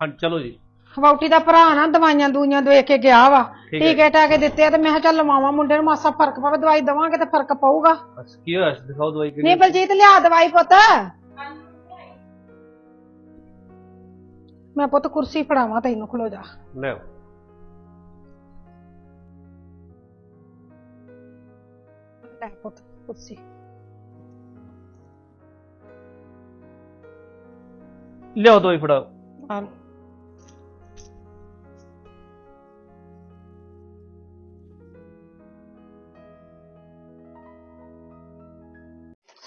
ਹਾਂ ਚਲੋ ਜੀ। ਵਹੁਟੀ ਦਾ ਭਰਾ ਨਾ ਦਵਾਈਆਂ ਦੂਈਆਂ ਦੇ ਕੇ ਗਿਆ ਵਾ। ਠੀਕ ਹੈ। ਟੀਕੇ ਟਾਕੇ ਦਿੱਤੇ ਆ ਤੇ ਮੈਂ ਕਿਹਾ ਚੱਲ ਲਵਾਵਾਂ ਮੁੰਡੇ ਨੂੰ ਮਾਸਾ ਫ਼ਰਕ ਪਵੇ ਦਵਾਈ ਦਵਾਂਗੇ ਤੇ ਫ਼ਰਕ ਪਊਗਾ। ਅੱਛਾ ਕੀ ਹੋਇਆ ਸੀ? ਦਿਖਾਓ ਦਵਾਈ ਕਿਹੜੀ ਨਹੀਂ ਬਲਜੀਤ ਲਿਆ ਦਵਾਈ ਪੁੱਤ। ਮੈਂ ਪੁੱਤ ਕੁਰਸੀ ਫੜਾਵਾਂ ਤੈਨੂੰ ਖਲੋ ਜਾ। ਲੈ ਆਓ। ਲੈ ਪੁੱਤ ਕੁਰਸੀ। ਲਿਆਓ ਦਵਾਈ ਫੜਾਓ। ਆ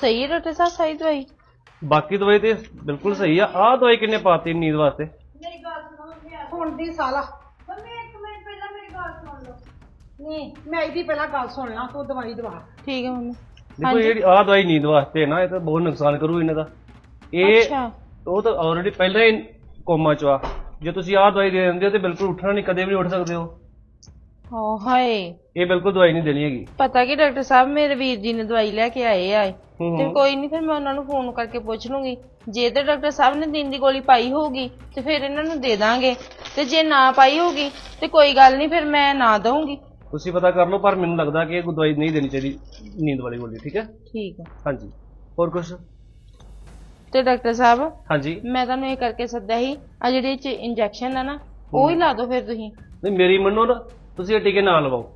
ਸਹੀ ਹੈ ਡਾਕਟਰ ਸਾਹਿਬ ਸਹੀ ਦਵਾਈ? ਬਾਕੀ ਦਵਾਈ ਤੇ ਬਿਲਕੁਲ ਸਹੀ ਆ। ਆਹ ਦਵਾਈ ਕਿੰਨੇ ਪਾਤੀ ਨੀਂਦ ਵਾਸਤੇ? ਹੁਣ ਦੀ ਸਾਲਾ। ਮੰਮੀ ਇੱਕ ਮਿੰਟ ਪਹਿਲਾਂ ਮੇਰੀ ਗੱਲ ਸੁਣ ਲਓ। ਨਹੀਂ ਮੈਂ ਇਹਦੀ ਪਹਿਲਾਂ ਗੱਲ ਸੁਣ ਲਾਂ ਤੂੰ ਦਵਾਈ ਦਵਾ। ਠੀਕ ਹੈ ਮੰਮੀ। ਦੇਖੋ ਜਿਹੜੀ ਆਹ ਦਵਾਈ ਨੀਂਦ ਵਾਸਤੇ ਹੈ ਨਾ ਇਹ ਤਾਂ ਬਹੁਤ ਨੁਕਸਾਨ ਕਰੂ ਇਹਨਾਂ ਦਾ। ਇਹ ਅੱਛਾ। ਉਹ ਤਾਂ ਆਲਰੇਡੀ ਪਹਿਲਾਂ ਹੀ ਕੋਮਾ ਚ ਆ। ਜੇ ਤੁਸੀਂ ਆਹ ਦਵਾਈ ਦੇ ਦਿੰਦੇ ਹੋ ਤੇ ਬਿਲਕੁਲ ਉੱਠਣਾ ਨਹੀਂ ਕਦੇ ਵੀ ਨਹੀਂ ਉੱਠ ਸਕਦੇ ਹੋ ਓ ਹਾਏ। ਇਹ ਬਿਲਕੁਲ ਦਵਾਈ ਨਹੀਂ ਦੇਣੀ ਹੈਗੀ। ਪਤਾ ਕੀ ਡਾਕਟਰ ਸਾਹਿਬ ਮੇਰੇ ਵੀਰ ਜੀ ਨੇ ਦਵਾਈ ਲੈ ਕੇ ਆਏ ਆ। ਹੂੰ ਤੇ ਹੂੰ। ਕੋਈ ਨਹੀਂ ਫਿਰ ਮੈਂ ਉਹਨਾਂ ਨੂੰ ਫੋਨ ਕਰਕੇ ਪੁੱਛ ਲੂੰਗੀ। ਜੇ ਤੇ ਡਾਕਟਰ ਸਾਹਿਬ ਨੇ ਦਿਨ ਦੀ ਗੋਲੀ ਪਾਈ ਹੋਊਗੀ ਤੇ ਫਿਰ ਇਹਨਾਂ ਨੂੰ ਦੇ ਦਾਂਗੇ। ਤੇ ਜੇ ਨਾ ਪਾਈ ਹੋਊਗੀ ਤੇ ਕੋਈ ਗੱਲ ਨਹੀਂ ਫਿਰ ਮੈਂ ਨਾ ਦਊਂਗੀ। ਤੁਸੀਂ ਪਤਾ ਕਰ ਲਓ ਪਰ ਮੈਨੂੰ ਲੱਗਦਾ ਕਿ ਇਹ ਕੋਈ ਦਵਾਈ ਨਹੀਂ ਦੇਣੀ ਚਾਹੀਦੀ ਨੀਂਦ ਵਾਲੀ ਗੋਲੀ ਠੀਕ ਹੈ? ਠੀਕ ਹੈ। ਹਾਂਜੀ। ਹੋਰ ਕੁਝ ਤੇ ਡਾਕਟਰ ਸਾਹਿਬ ਹਾਂਜੀ। ਮੈਂ ਤੁਹਾਨੂੰ ਇਹ ਕਰਕੇ ਸੱਦਿਆ ਸੀ ਆ ਜਿਹੜੀ ਚ ਇੰਜੈਕਸ਼ਨ ਆ ਨਾ ਉਹ ਹੀ ਲਾ ਦਿਓ ਫਿਰ ਤੁਸੀਂ। ਨਹੀਂ ਮੇਰੀ ਮੰਨੋ ਨਾ ਤੁਸੀਂ ਇਹ ਟੀਕੇ ਨਾ ਲਵਾਓ।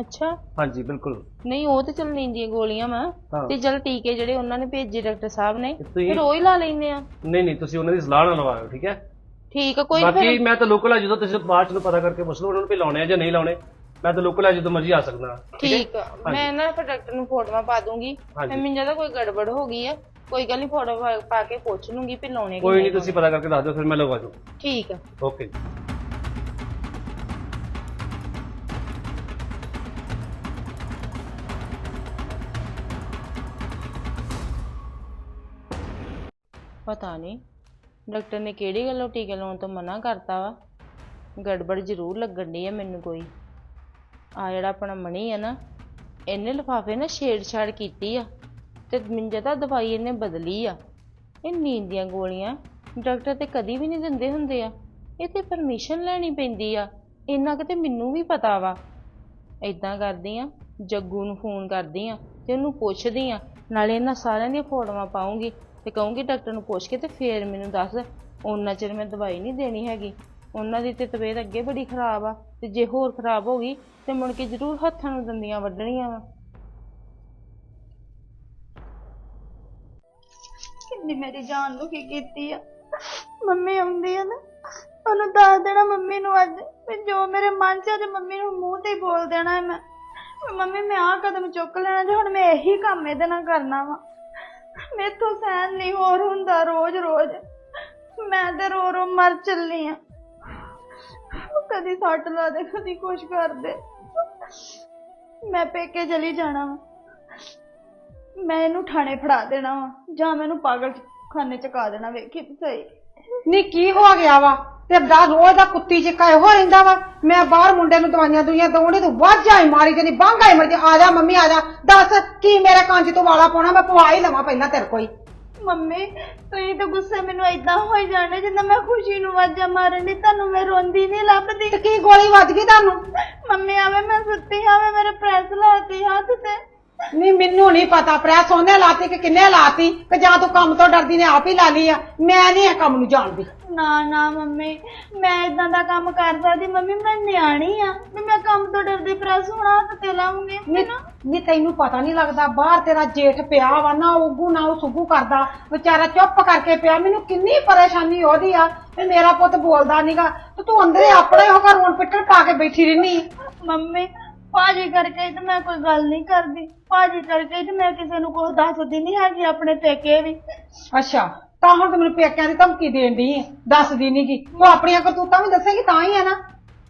ਅੱਛਾ। ਹਾਂਜੀ ਬਿਲਕੁਲ। ਨਹੀਂ ਉਹ ਤੇ ਚੱਲ ਨੀਂਦ ਦੀਆਂ ਗੋਲੀਆਂ ਹਾਂ। ਤੇ ਚਲ ਟੀਕੇ ਜਿਹੜੇ ਉਹਨਾਂ ਨੇ ਭੇਜੇ ਡਾਕਟਰ ਸਾਹਿਬ ਨੇ ਤੁਸੀਂ- ਫਿਰ ਉਹ ਹੀ ਲਾ ਲੈਨੇ ਆ। ਨਹੀਂ ਨਹੀਂ ਤੁਸੀਂ ਉਹਨਾਂ ਦੀ ਸਲਾਹ ਨਾਲ ਲਵਾਓ ਠੀਕ ਹੈ? ਠੀਕ ਆ ਕੋਈ ਨੀ ਬਾਕੀ ਫਿਰ ਮੈਂ ਤਾਂ ਲੋਕਲ ਆ ਜਦੋਂ ਤੁਸੀਂ ਬਾਅਦ ਚ ਨੂੰ ਪਤਾ ਕਰਕੇ ਪੁੱਛ ਲਓ ਉਹਨਾਂ ਨੂੰ ਵੀ ਲਾਉਣੇ ਆ ਜਾਂ ਨਹੀਂ ਲਾਉਣੇ ਮੈਂ ਤਾਂ ਲੋਕਲ ਆ ਜਦੋਂ ਮਰਜ਼ੀ ਆ ਸਕਦਾ। ਠੀਕ ਆ। ਮੈਂ ਨਾ ਫਿਰ ਡਾਕਟਰ ਨੂੰ ਫੋਟੋਆਂ ਪਾ ਦੂੰਗੀ। ਹਾਂਜੀ। ਮੈਨੂੰ ਜਦੋਂ ਕੋਈ ਗੜਬੜ ਹੋ ਗਈ ਆ। ਕੋਈ ਗੱਲ ਨਹੀਂ ਫੋਟੋ ਪਾ- ਪਾ ਕੇ ਪੁੱਛ ਲੂੰਗੀ ਵੀ ਲਾਉਣੇ ਕਿ ਕੋਈ ਨਹੀਂ ਤੁਸੀਂ ਪਤਾ ਕਰਕੇ ਦੱਸ ਦਿਓ ਫਿਰ ਮੈਂ ਲਵਾ ਦੂੰ। ਠੀਕ ਆ। ਓਕੇ ਪਤਾ ਨਹੀਂ। ਡਾਕਟਰ ਨੇ ਕਿਹੜੀ ਗੱਲੋਂ ਟੀਕੇ ਲਾਉਣ ਤੋਂ ਮਨਾ ਕਰਤਾ ਵਾ? ਗੜਬੜ ਜ਼ਰੂਰ ਲੱਗਣ ਡਈ ਆ ਮੈਨੂੰ ਕੋਈ। ਆ ਜਿਹੜਾ ਆਪਣਾ ਮਣੀ ਆ ਨਾ, ਇਹਨੇ ਲਿਫਾਫੇ ਨਾਲ ਛੇੜਛਾੜ ਕੀਤੀ ਆ ਤੇ ਮਿੰਜਾ ਤਾਂ ਦਵਾਈ ਇਹਨੇ ਬਦਲੀ ਆ। ਇਹ ਨੀਂਦ ਦੀਆਂ ਗੋਲੀਆਂ ਡਾਕਟਰ ਤੇ ਕਦੀ ਵੀ ਨਹੀਂ ਦਿੰਦੇ ਹੁੰਦੇ ਆ। ਇਹ ਤੇ ਪਰਮਿਸ਼ਨ ਲੈਣੀ ਪੈਂਦੀ ਆ। ਇੰਨਾ ਕਿਤੇ ਮੈਨੂੰ ਵੀ ਪਤਾ ਵਾ। ਏਦਾਂ ਕਰਦੀ ਆ, ਜੱਗੂ ਨੂੰ ਫੋਨ ਕਰਦੀ ਆ ਤੇ ਉਹਨੂੰ ਪੁੱਛਦੀ ਆ, ਨਾਲੇ ਇਹਨਾਂ ਸਾਰਿਆਂ ਦੀਆਂ ਫੋਟੋਆਂ ਪਾਉਂਗੀ। ਤੇ ਕਹੂੰਗੀ ਡਾਕਟਰ ਨੂੰ ਪੁੱਛ ਕੇ ਤੇ ਫੇਰ ਮੈਨੂੰ ਦੱਸ ਉਹਨਾਂ ਚਿਰ ਮੈਂ ਦਵਾਈ ਨਹੀਂ ਦੇਣੀ ਹੈਗੀ। ਉਹਨਾਂ ਦੀ ਤੇ ਤਬੀਅਤ ਅੱਗੇ ਬੜੀ ਖਰਾਬ ਆ, ਤੇ ਜੇ ਹੋਰ ਖਰਾਬ ਹੋ ਗਈ, ਤੇ ਮੁੜ ਕੇ ਜ਼ਰੂਰ ਹੱਥਾਂ ਨੂੰ ਦੰਦੀਆਂ ਵੱਢਣੀਆਂ ਵਾ। ਕਿੰਨੀ ਮੇਰੀ ਜਾਨ ਦੁਖੀ ਕੀਤੀ ਆ? ਮੰਮੀ ਆਉਂਦੀ ਆ ਨਾ, ਉਹਨੂੰ ਦੱਸ ਦੇਣਾ ਮੰਮੀ ਨੂੰ ਅੱਜ। ਵੀ ਜੋ ਮੇਰੇ ਮਨ 'ਚ ਅੱਜ ਮੰਮੀ ਨੂੰ ਮੂੰਹ ਤੇ ਹੀ ਬੋਲ ਦੇਣਾ ਮੈਂ। ਵੀ ਮੰਮੀ, ਮੈਂ ਆਹ ਕਦਮ ਚੁੱਕ ਲੈਣਾ ਜੇ ਹੁਣ ਮੈਂ ਇਹੀ ਕੰਮ ਇਹਦੇ ਨਾਲ ਕਰਨਾ ਵਾ। ਮੇਥੋਂ ਸਹਿਨ ਨਹੀਂ ਹੋਰ ਹੁੰਦਾ ਰੋਜ਼ ਰੋਜ਼ ਮੈਂ ਤੇ ਰੋ ਰੋ ਮਰ ਚੱਲੀ ਆ। ਕਦੀ ਸੱਟ ਲਾ ਦੇ, ਕਦੀ ਕੁਛ ਕਰ ਦੇ। ਮੈਂ ਪੇਕੇ ਚਲੀ ਜਾਣਾ ਵਾ। ਮੈਂ ਇਹਨੂੰ ਥਾਣੇ ਫੜਾ ਦੇਣਾ ਵਾ, ਜਾਂ ਮੈਨੂੰ ਪਾਗਲ ਖਾਨੇ ਚ ਕਾ ਦੇਣਾ, ਵੇਖੀ ਤੇ ਸਹੀ। ਨੀ, ਕੀ ਹੋ ਗਿਆ ਵਾ? ਤੇ ਦਾ ਰੋਜ਼ ਦਾ ਕੁੱਤੀ ਜਿੱਕਾ ਇਹੋ ਰਹਿੰਦਾ ਵਾ। ਮੈਂ ਬਾਹਰ ਮੁੰਡੇ ਨੂੰ ਦਵਾਈਆਂ ਦੁਈਆਂ ਦਵਾਉਣੀ ਤੂੰ ਵਾਜਾਂ ਹੀ ਮਾਰੀ ਜਨੀ ਬਾਂਗਾ ਹੀ ਮਰਦੀ ਆ ਜਾ ਮੰਮੀ ਆ ਜਾ। ਦੱਸ ਕੀ ਮੇਰੇ 'ਚ ਤੂੰ ਵਾਲਾ ਪਾਉਣਾ ਮੈਂ ਪਵਾ ਹੀ ਲਵਾਂ ਪਹਿਲਾਂ ਤੇਰੇ ਕੋਈ ਮੰਮੀ ਤੁਸੀਂ ਤਾਂ ਗੁੱਸੇ ਮੈਨੂੰ ਏਦਾਂ ਹੋਈ ਜਾਣੇ ਜਿੱਦਾਂ ਮੈਂ ਖੁਸ਼ੀ ਨੂੰ ਵਾਜਾ ਮਾਰਨ ਦੀ ਤੁਹਾਨੂੰ ਮੈਂ ਰੋਂਦੀ ਨਹੀਂ ਲੱਭਦੀ। ਤੇ ਕੀ ਗੋਲੀ ਵੱਜ ਗਈ ਤੁਹਾਨੂੰ? ਮੰਮੀ ਆਵੇ ਮੈਂ ਸੁੱਤੀ ਆਵੇ ਮੇਰੇ ਪ੍ਰੈਸ ਲਾਤੀ ਹੱਥ ਤੇ। ਨਹੀਂ ਮੈਨੂੰ ਨਹੀਂ ਪਤਾ। ਪ੍ਰੈਸ ਉਹਨੇ ਲਾਤੀ ਕਿ ਕਿੰਨੇ ਲਾਤੀ? ਕਿ ਜਾਂ ਤੂੰ ਕੰਮ ਤੋਂ ਡਰਦੀ ਨੇ ਆਪ ਹੀ ਲਾ ਲਈ ਆ। ਮੈਂ ਨਹੀਂ ਇਹ ਕੰਮ ਨੂੰ ਜਾਣਦੀ। ਨਾ ਨਾ ਮੰਮੀ। ਮੈਂ ਇਦਾਂ ਦਾ ਕੰਮ ਕਰ ਸਕਦੀ ਮੰਮੀ ਮੈਂ ਨਿਆਣੀ ਆ। ਵੀ ਮੈਂ ਕੰਮ ਤੋਂ ਡਰਦੀ ਪ੍ਰੈਸ ਹੋਣਾ ਹੱਥ ਤੇ ਲਾਉਂਗੀ। ਨੀ ਨੀ ਤੈਨੂੰ ਪਤਾ ਨਹੀਂ ਲੱਗਦਾ ਬਾਹਰ ਤੇਰਾ ਜੇਠ ਪਿਆ ਵਾ ਨਾ ਉਗੂ ਨਾ ਉਹ ਸੁਗੂ ਕਰਦਾ। ਵਿਚਾਰਾ ਚੁੱਪ ਕਰਕੇ ਪਿਆ। ਮੈਨੂੰ ਕਿੰਨੀ ਪਰੇਸ਼ਾਨੀ ਉਹਦੀ ਆ ਤੇ ਮੇਰਾ ਪੁੱਤ ਬੋਲਦਾ ਨਹੀਂਗਾ ਤੇ ਤੂੰ ਅੰਦਰੇ ਆਪਣੇ ਹੋ ਘਰ ਰੋਣ ਪਿੱਟਣ ਪਾ ਕੇ ਬੈਠੀ ਰਹਿਨੀ। ਮੰਮੀ ਭਾਜੀ ਕਰਕੇ ਤੇ ਮੈਂ ਕੋਈ ਗੱਲ ਨਹੀਂ ਕਰਦੀ। ਭਾਜੀ ਕਰਕੇ ਤੇ ਮੈਂ ਕਿਸੇ ਨੂੰ ਕੁਝ ਦੱਸਦੀ ਨਹੀਂ ਹੈਗੀ ਆਪਣੇ ਪੇਕੇ ਵੀ। ਅੱਛਾ ਤਾਂ ਹੁਣ ਤੂੰ ਮੈਨੂੰ ਪੇਕਿਆਂ ਦੀ ਧਮਕੀ ਦੇਣ ਦੀ ਦੱਸਦੀ ਨੀ ਗੀ। ਤੂੰ ਆਪਣੀਆਂ ਕਰਤੂਤਾਂ ਵੀ ਦੱਸੇਗੀ ਤਾਂ ਹੀ ਆ ਨਾ।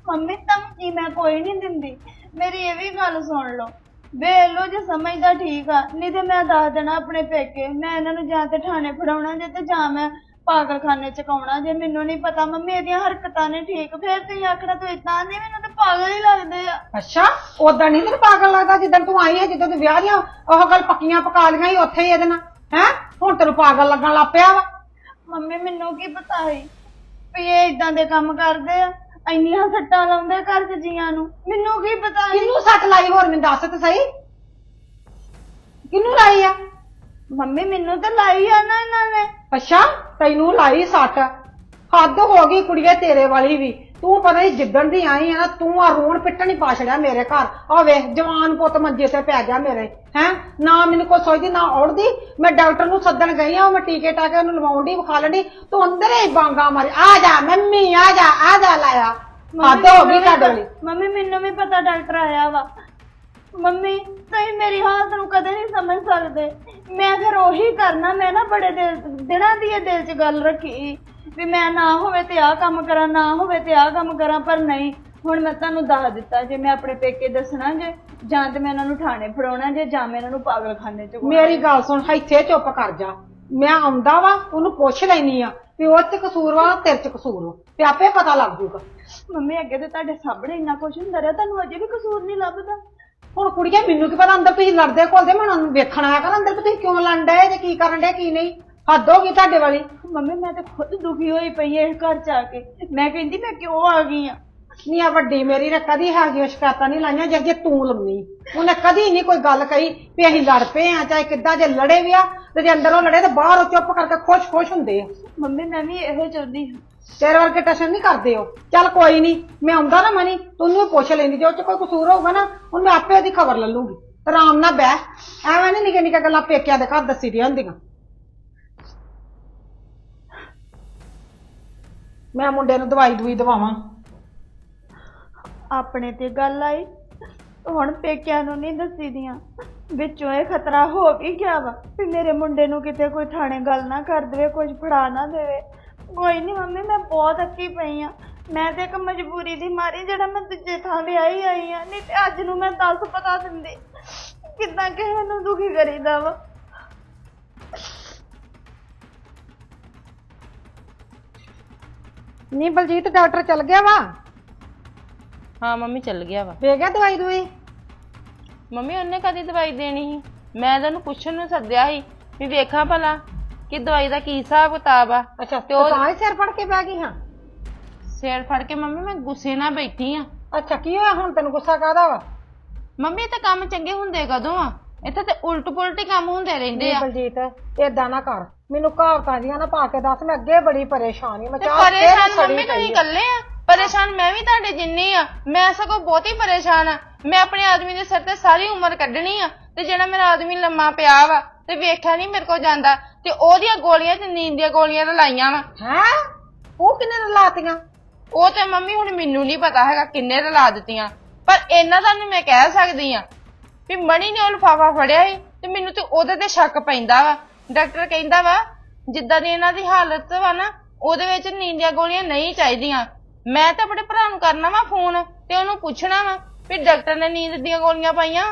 ਮੰਮੀ ਧਮਕੀ ਮੈਂ ਕੋਈ ਨਹੀਂ ਦਿੰਦੀ। ਮੇਰੀ ਇਹ ਵੀ ਗੱਲ ਸੁਣ ਲਓ। ਵੇਖ ਲਓ ਜੇ ਸਮਝਦਾ ਠੀਕ ਆ ਨਹੀਂ ਤੇ ਮੈਂ ਦੱਸ ਦੇਣਾ ਆਪਣੇ ਪੇਕੇ। ਮੈਂ ਇਹਨਾਂ ਨੂੰ ਜਾਂ ਤੇ ਥਾਣੇ ਫੜਾਉਣਾ ਜੇ ਤੇ ਜਾਂ ਮੈਂ ਪਾਗਲਖਾਨੇ ਚ ਕਾਉਣਾ ਜੇ ਮੈਨੂੰ ਨਹੀਂ ਪਤਾ ਮੰਮੀ ਇਹਦੀਆਂ ਹਰਕਤਾਂ ਨੇ ਠੀਕ ਫਿਰ ਤੁਸੀਂ ਆਖਣਾ ਤੂੰ ਇਦਾਂ ਨਹੀਂ ਮੈਨੂੰ ਤਾਂ ਪਾਗਲ ਹੀ ਲੱਗਦੇ ਆ। ਅੱਛਾ ਉਦਾਂ ਨਹੀਂ ਤੈਨੂੰ ਪਾਗਲ ਲੱਗਦਾ ਜਿੱਦਣ ਤੂੰ ਆਈ ਹੈ ਜਦੋਂ ਤੂੰ ਵਿਆਹ ਦੀਆਂ ਉਹ ਗੱਲ ਪੱਕੀਆਂ ਪਕਾ ਲੀਆਂ ਸੀ ਉੱਥੇ ਹੀ ਇਹਦੇ ਨਾਲ ਹੈ? ਹੁਣ ਤੈਨੂੰ ਪਾਗਲ ਲੱਗਣ ਲੱਗ ਪਿਆ ਵਾ। ਮੰਮੀ ਮੈਨੂੰ ਕੀ ਪਤਾ ਸੀ ਵੀ ਇਹ ਇਦਾਂ ਦੇ ਕੰਮ ਕਰਦੇ ਆ ਇੰਨੀਆਂ ਸੱਟਾਂ ਲਾਉਂਦੇ ਘਰ 'ਚ ਜੀਆਂ ਨੂੰ। ਮੈਨੂੰ ਕੀ ਪਤਾ ਸੀ? ਕਿੰਨੂੰ ਸੱਟ ਲਾਈ ਹੋਰ ਮੈਨੂੰ ਦੱਸ ਤੇ ਸਹੀ। ਕਿੰਨੂੰ ਲਾਈ ਆ? ਮੰਮੀ ਮੈਨੂੰ ਤਾਂ ਲਾਈ ਆ ਨਾ ਇਹਨਾਂ ਨੇ। ਅੱਛਾ ਤੈਨੂੰ ਲਾਈ ਸੱਟ। ਹੱਦ ਹੋ ਗਈ ਕੁੜੀਏ ਤੇਰੇ ਵਾਲੀ ਵੀ। ਤੂੰ ਪਤਾ ਨਹੀਂ ਜਿੱਦਣ ਦੀ ਆਈ ਆ ਨਾ ਤੂੰ ਆ ਰੋਣ ਪਿੱਟਣ ਹੀ ਪਾ ਛੜਿਆ ਮੇਰੇ ਘਰ। ਆ ਵੇਖ ਜਵਾਨ ਪੁੱਤ ਮੰਜੇ ਤੇ ਪੈ ਗਿਆ ਮੇਰੇ। ਹੈ? ਨਾ ਮੈਨੂੰ ਕੋਈ ਸੋਚਦੀ ਨਾ ਔੜਦੀ। ਮੈਂ ਡਾਕਟਰ ਨੂੰ ਸੱਦਣ ਗਈ ਆ ਉਹ ਮੈਂ ਟੀਕੇ ਟਾਕੇ ਉਹਨੂੰ ਲਵਾਉਣ ਦੀ ਵਿਖਾ ਲੈਂਦੀ। ਤੂੰ ਅੰਦਰ ਹੀ ਬਾਂਗਾ ਮਾਰੀ। ਆ ਜਾ ਮੰਮੀ ਆ ਜਾ ਆ ਜਾ ਲਾਇਆ। ਹੱਦ ਹੋ ਗਈ ਤੁਹਾਡੇ ਵਾਲੀ। ਮੰਮੀ ਮੈਨੂੰ ਵੀ ਪਤਾ ਡਾਕਟਰ ਆਇਆ ਵਾ। ਮੰਮੀ ਤੁਸੀਂ ਮੇਰੀ ਹਾਲਤ ਨੂੰ ਕਦੇ ਨਹੀਂ ਸਮਝ ਸਕਦੇ। ਮੈਂ ਫਿਰ ਉਹੀ ਕਰਨਾ ਮੈਂ ਨਾ ਬੜੇ ਦਿਲ ਦਿਨਾਂ ਦੀ ਇਹ ਦਿਲ 'ਚ ਗੱਲ ਰੱਖੀ ਵੀ ਮੈਂ ਨਾ ਹੋਵੇ ਤੇ ਆਹ ਕੰਮ ਕਰਾਂ ਨਾ ਹੋਵੇ ਤੇ ਆਹ ਕੰਮ ਕਰਾਂ ਪਰ ਨਹੀਂ ਹੁਣ ਮੈਂ ਤੁਹਾਨੂੰ ਦੱਸ ਦਿੱਤਾ ਜੇ ਮੈਂ ਆਪਣੇ ਪੇਕੇ ਦੱਸਣਾ ਜੇ ਜਾਂ ਤੇ ਮੈਂ ਇਹਨਾਂ ਨੂੰ ਥਾਣੇ ਫੜਾਉਣਾ ਜੇ ਜਾਂ ਮੈਂ ਇਹਨਾਂ ਨੂੰ ਪਾਗਲਖਾਨੇ 'ਚ। ਮੇਰੀ ਗੱਲ ਸੁਣ ਇੱਥੇ ਚੁੱਪ ਕਰ ਜਾ। ਮੈਂ ਆਉਂਦਾ ਵਾ ਉਹਨੂੰ ਪੁੱਛ ਲੈਣੀ ਆ ਵੀ ਉਹ ਚ ਕਸੂਰ ਵਾ ਤੇਰੇ ਚ ਕਸੂਰ ਵਾ। ਤੇ ਆਪੇ ਪਤਾ ਲੱਗ ਜੂਗਾ। ਮੰਮੀ ਅੱਗੇ ਤੇ ਤੁਹਾਡੇ ਸਾਹਮਣੇ ਇੰਨਾ ਕੁਝ ਹੁੰਦਾ ਰਿਹਾ ਤੁਹਾਨੂੰ ਅਜੇ ਵੀ ਕਸੂਰ ਨਹੀਂ ਲੱਭਦਾ। ਹੁਣ ਕੁੜੀਏ, ਮੈਨੂੰ ਕੀ ਪਤਾ ਅੰਦਰ ਤੁਸੀਂ ਲੜਦੇ ਘੁਲਦੇ, ਮੈਂ ਉਹਨਾਂ ਨੂੰ ਵੇਖਣ ਆਇਆ ਕਰ ਅੰਦਰ ਵੀ ਤੁਸੀਂ ਕਿਉਂ ਲੜਨ ਡਏ ਤੇ ਕੀ ਕਰਨ ਡਏ, ਕੀ ਨਹੀਂ? ਹੱਦ ਹੋ ਗਈ ਤੁਹਾਡੇ ਵਾਲੀ। ਮੰਮੀ, ਮੈਂ ਤੇ ਖੁਦ ਦੁਖੀ ਹੋਈ ਪਈ ਐ ਇਸ ਘਰ ਚ ਆ ਕੇ। ਮੈਂ ਕਹਿੰਦੀ, ਮੈਂ ਕਿਉਂ ਆ ਗਈ ਆ? ਨੀ ਆ ਵੱਡੀ ਮੇਰੀ ਨੇ ਕਦੀ ਹੈਗੀਆਂ ਸ਼ਿਕਾਇਤਾਂ ਨਹੀਂ ਲਾਈਆਂ ਜੇ ਜੇ ਤੂੰ ਲੰਮੀ ਉਹਨੇ ਕਦੀ ਨਹੀਂ ਕੋਈ ਗੱਲ ਕਹੀ ਵੀ ਅਸੀਂ ਲੜ ਪਏ ਆ ਚਾਹੇ ਕਿੱਦਾਂ ਜੇ ਲੜੇ ਵੀ ਆ ਤੇ ਜੇ ਅੰਦਰੋਂ ਲੜੇ ਤੇ ਬਾਹਰੋਂ ਚੁੱਪ ਕਰਕੇ ਖੁਸ਼-ਖੁਸ਼ ਹੁੰਦੇ ਆ। ਮੰਮੀ ਮੈਂ ਵੀ ਇਹੋ ਚਾਹੁੰਦੀ ਹਾਂ। ਤੇਰੇ ਵਰਗੇ ਟਸ਼ਨ ਨਹੀਂ ਕਰਦੇ ਹੋ ਚੱਲ ਕੋਈ ਨਹੀਂ ਮੈਂ ਆਉਂਦਾ ਨਾ ਮਨੀ ਤੂੰ ਉਹਨੂੰ ਪੁੱਛ ਲੈਂਦੀ ਜੇ ਉਹ ਚ ਕੋਈ ਕਸੂਰ ਹੋਊਗਾ ਨਾ ਹੁਣ ਮੈਂ ਆਪੇ ਉਹਦੀ ਖਬਰ ਲੈ ਲੂੰਗੀ ਆਰਾਮ ਨਾਲ ਬਹਿ। ਐਵੇਂ ਨਹੀਂ ਨਿੱਕੇ ਨਿੱਕੇ ਗੱਲਾਂ ਪੇਕਿਆਂ ਦੇ ਘਰ ਦੱਸੀ ਦੀਆਂ ਹੁੰਦੀਆਂ। ਮੈਂ ਮੁੰਡੇ ਨੂੰ ਦਵਾਈ ਦੂਈ ਦਵਾਵਾਂ। ਆਪਣੇ ਤੇ ਗੱਲ ਆਈ। ਹੁਣ ਪੇਕਿਆਂ ਨੂੰ ਨਹੀਂ ਦੱਸੀ ਦੀਆਂ ਵਿੱਚੋਂ ਇਹ ਖਤਰਾ ਹੋ ਵੀ ਗਿਆ ਵਾ ਵੀ ਮੇਰੇ ਮੁੰਡੇ ਨੂੰ ਕਿਤੇ ਕੋਈ ਥਾਣੇ ਗੱਲ ਨਾ ਕਰ ਦੇਵੇ, ਕੁਝ ਫੜਾ ਨਾ ਦੇਵੇ। ਕੋਈ ਨਹੀਂ ਮੰਮੀ, ਮੈਂ ਬਹੁਤ ਅੱਕੀ ਪਈ ਆ। ਮੈਂ ਤੇ ਇੱਕ ਮਜਬੂਰੀ ਦੀ ਮਾਰੀ ਜਿਹੜਾ ਮੈਂ ਦੂਜੇ ਥਾਂ ਵਿਆਹੀ ਆਈ ਆ। ਨਹੀਂ ਤੇ ਅੱਜ ਨੂੰ ਮੈਂ ਦੱਸ ਪਤਾ ਦਿੰਦੀ ਕਿੱਦਾਂ ਕਿ ਮੈਨੂੰ ਦੁਖੀ ਕਰੀਦਾ ਵਾ। ਨਹੀਂ ਬਲਜੀਤ, ਡਾਕਟਰ ਚੱਲ ਗਿਆ ਵਾ? ਹਾਂ ਮੰਮੀ ਚੱਲ ਗਿਆ ਵਾ। ਦੇ ਗਿਆ ਦਵਾਈ ਦੂਈ? ਮੰਮੀ ਉਹਨੇ ਕਦੀ ਦਵਾਈ ਦੇਣੀ ਸੀ? ਮੈਂ ਤੈਨੂੰ ਪੁੱਛਣ ਨੂੰ ਸੱਦਿਆ ਸੀ ਵੀ ਵੇਖਾਂ ਭਲਾ ਕਿ ਦਵਾਈ ਦਾ ਕੀ ਹਿਸਾਬ ਕਿਤਾਬ ਆ। ਅੱਛਾ ਤੇ ਉਹ- ਤੇ ਤਾਂ ਹੀ ਸਿਰ ਫੜ ਕੇ ਬਹਿ ਗਈ ਹਾਂ। ਸਿਰ ਫੜ ਕੇ ਮੰਮੀ ਮੈਂ ਗੁੱਸੇ ਨਾਲ ਬੈਠੀ ਆ। ਅੱਛਾ ਕੀ ਹੋਇਆ ਹੁਣ? ਤੈਨੂੰ ਗੁੱਸਾ ਕਾਹਦਾ ਵਾ? ਮੰਮੀ ਇਹ ਤਾਂ ਕੰਮ ਚੰਗੇ ਹੁੰਦੇ ਕਦੋਂ ਆ? ਇੱਥੇ ਤੇ ਉਲਟ ਪੁਲਟ ਹੀ ਕੰਮ ਹੁੰਦੇ ਰਹਿੰਦੇ ਆ। ਬਲਜੀਤ ਏਦਾਂ ਨਾ ਕਰ। ਮੈਨੂੰ ਕਹਾਵਤਾਂ ਜੀਆਂ ਨਾ ਪਾ ਕੇ ਦੱਸ ਮੈਂ ਅੱਗੇ ਬੜੀ ਪਰੇਸ਼ਾਨ ਹਾਂ ਮੈਂ ਤੇ ਚਾਹ ਪਰੇਸ਼ਾਨ ਮੰਮੀ ਤੁਸੀਂ। ਇਕੱਲੇ ਆ? ਪਰੇਸ਼ਾਨ ਮੈਂ ਵੀ ਤੁਹਾਡੇ ਜਿੰਨੀ ਆ ਮੈਂ ਸਗੋਂ ਬਹੁਤੀ ਪਰੇਸ਼ਾਨ ਆ। ਮੈਂ ਆਪਣੇ ਆਦਮੀ ਦੇ ਸਿਰ ਤੇ ਸਾਰੀ ਉਮਰ ਕੱਢਣੀ ਆ ਤੇ ਜਿਹੜਾ ਮੇਰਾ ਆਦਮੀ ਲੰਮਾ ਪਿਆ ਵਾ ਤੇ ਵੇਖਿਆ ਨਹੀਂ ਮੇਰੇ ਕੋਲ ਜਾਂਦਾ ਤੇ ਉਹਦੀਆਂ ਗੋਲੀਆਂ ਤੇ ਨੀਂਦ ਦੀਆਂ ਗੋਲੀਆਂ ਤਾਂ ਲਾਈਆਂ ਵਾ। ਹੈਂ? ਉਹ ਕਿੰਨੇ ਨੇ ਲਾਤੀਆਂ ਉਹ ਤੇ ਮੰਮੀ ਹੁਣ ਮੈਨੂੰ ਨਹੀਂ ਪਤਾ ਹੈਗਾ ਕਿੰਨੇ ਰਲਾ ਦਿੱਤੀਆਂ ਪਰ ਇਹਨਾਂ ਦਾ ਨਹੀਂ ਮੈਂ ਕਹਿ ਸਕਦੀ ਆ ਵੀ ਮਣੀ ਨੇ ਉਹ ਲਿਫਾਫਾ ਫੜਿਆ ਸੀ ਤੇ ਮੈਨੂੰ ਤੇ ਉਹਦੇ ਤੇ ਸ਼ੱਕ ਪੈਂਦਾ ਵਾ। ਡਾਕਟਰ ਕਹਿੰਦਾ ਵਾ ਜਿੱਦਾਂ ਦੀ ਇਹਨਾਂ ਦੀ ਹਾਲਤ ਵਾ ਨਾ ਉਹਦੇ ਵਿੱਚ ਨੀਂਦ ਦੀਆਂ ਗੋਲੀਆਂ ਨਹੀਂ ਚਾਹੀਦੀਆਂ। ਮੈਂ ਤਾਂ ਆਪਣੇ ਭਰਾ ਨੂੰ ਕਰਨਾ ਵਾ ਫੋਨ ਤੇ ਉਹਨੂੰ ਪੁੱਛਣਾ ਵਾ ਵੀ ਡਾਕਟਰ ਨੇ ਨੀਂਦ ਦੀਆਂ ਗੋਲੀਆਂ ਪਾਈਆਂ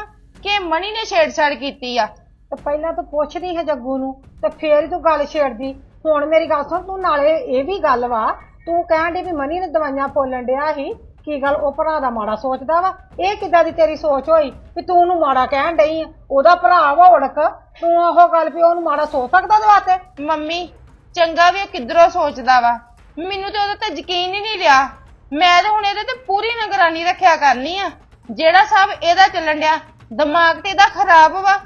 ਕਿ ਮਣੀ ਨੇ ਛੇੜਛਾੜ ਕੀਤੀ ਆ? ਤੇ ਪਹਿਲਾਂ ਤੂੰ ਪੁੱਛਦੀ ਹੈ ਜੱਗੂ ਨੂੰ ਤੇ ਫੇਰ ਹੀ ਤੂੰ ਗੱਲ ਛੇੜਦੀ। ਹੁਣ ਮੇਰੀ ਗੱਲ ਸੁਣ ਤੂੰ ਨਾਲੇ ਇਹ ਵੀ ਗੱਲ ਵਾ ਤੂੰ ਕਹਿਣ ਦੀ ਵੀ ਮਨੀ ਨੇ ਦਵਾਈਆਂ ਪੋਲਣ ਡਿਆ ਸੀ। ਕੀ ਗੱਲ ਉਹ ਭਰਾ ਦਾ ਮਾੜਾ ਸੋਚਦਾ ਵਾ? ਇਹ ਕਿੱਦਾਂ ਦੀ ਤੇਰੀ ਸੋਚ ਹੋਈ ਵੀ ਤੂੰ ਉਹਨੂੰ ਮਾੜਾ ਕਹਿਣ ਡਈ ਆ? ਉਹਦਾ ਭਰਾ ਵਾ ਉੜਕ। ਤੂੰ ਉਹ ਗੱਲ ਵੀ ਉਹਨੂੰ ਮਾੜਾ ਸੋਚ ਸਕਦਾ ਉਹਦੇ ਵਾਸਤੇ? ਮੰਮੀ ਚੰਗਾ ਵੀ ਉਹ ਕਿੱਧਰੋਂ ਸੋਚਦਾ ਵਾ? ਮੈਨੂੰ ਤੇ ਉਹਦਾ ਤਾਂ ਯਕੀਨ ਹੀ ਨਹੀਂ ਰਿਹਾ। ਮੈਂ ਤਾਂ ਹੁਣ ਇਹਦੇ ਤੇ ਪੂਰੀ ਨਿਗਰਾਨੀ ਰੱਖਿਆ ਕਰਨੀ ਆ। ਜਿਹੜਾ ਸਭ ਇਹਦਾ ਚੱਲਣ ਡਿਆ, ਦਿਮਾਗ ਤੇ ਇਹਦਾ ਖਰਾਬ ਵਾ।